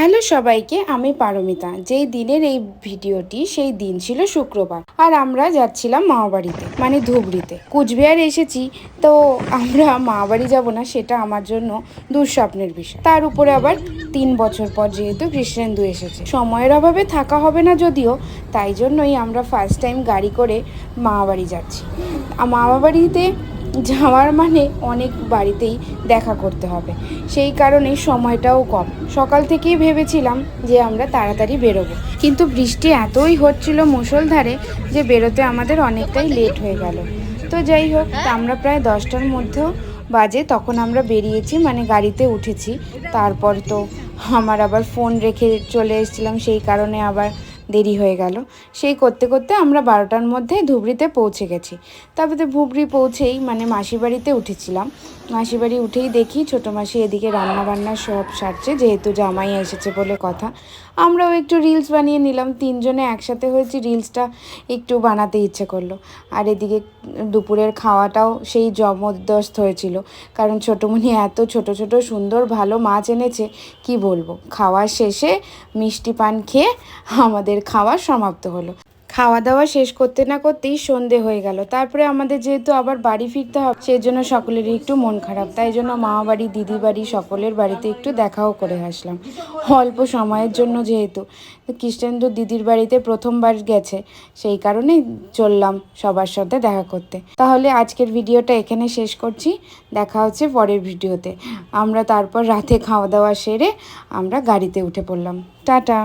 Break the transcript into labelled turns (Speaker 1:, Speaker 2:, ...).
Speaker 1: Hello সবাইকে, আমি পারমিতা। যেই দিনের এই ভিডিওটি, সেই দিন ছিল শুক্রবার। আর আমরা যাচ্ছিলাম মামাবাড়িতে মানে ধুবড়িতে। কুচবিহার এসেছি, তো আমরা মামাবাড়ি যাব না, সেটা আমার জন্য দুঃস্বপ্নের বিষয়। তার উপরে আবার তিন বছর পর যেহেতু কৃষ্ণেন্দু এসেছে। সময়ের অভাবে থাকা হবে না যদিও, তাই জন্যই আমরা ফার্স্ট টাইম গাড়ি করে মামাবাড়ি যাচ্ছি। মামাবাড়িতে যাওয়ার মানে অনেক বাড়িতেই দেখা করতে হবে। সেই কারণে সময়টাও কম। সকাল থেকেই ভেবেছিলাম যে আমরা তাড়াতাড়ি বেরোবো। কিন্তু বৃষ্টি এতই হচ্ছিল মুষলধারে যে বেরোতে আমাদের অনেকটাই লেট হয়ে গেল। তো যাই হোক, আমরা প্রায় দশটার মধ্যেও বাজে, তখন আমরা বেরিয়েছি মানে গাড়িতে উঠেছি। তারপর তো আমার আবার ফোন রেখে চলে এসেছিলাম, সেই কারণে আবার দেরি হয়ে গেল। সেই করতে করতে আমরা বারোটার মধ্যে ধুবড়িতে পৌঁছে গেছি। তারপরে ধুবড়ি পৌঁছেই মানে মাসি বাড়িতে উঠেছিলাম। মাসি বাড়ি উঠেই দেখি ছোটো মাসি এদিকে রান্না বান্না সব সারছে, যেহেতু জামাই এসেছে বলে কথা। আমরাও একটু রিলস বানিয়ে নিলাম, তিনজনে একসাথে হয়েছি রিলসটা একটু বানাতে ইচ্ছে করল। আর এদিকে দুপুরের খাওয়াটাও সেই জবরদস্ত হয়েছিল। কারণ ছোটোমণি এত ছোট ছোট সুন্দর ভালো মাছ এনেছে, কি বলব? খাওয়ার শেষে মিষ্টি পান খেয়ে আমাদের খাওয়া সমাপ্ত হলো। খাওয়া দাওয়া শেষ করতে না করতেই সন্ধে হয়ে গেল। তারপরে আমাদের যেহেতু আবার বাড়ি ফিরতে হবে সেই জন্য সকলেরই একটু মন খারাপ। তাই জন্য মামা বাড়ি, দিদি বাড়ি, সকলের বাড়িতে একটু দেখাও করে আসলাম। অল্প সময়ের জন্য যেহেতু কৃষ্ণেন্দু দিদির বাড়িতে প্রথমবার গেছে, সেই কারণে চললাম সবার সাথে দেখা করতে। তাহলে আজকের ভিডিওটা এখানে শেষ করছি। দেখা হচ্ছে পরের ভিডিওতে। আমরা তারপর রাতে খাওয়া দাওয়া সেরে আমরা গাড়িতে উঠে পড়লাম। টাটা!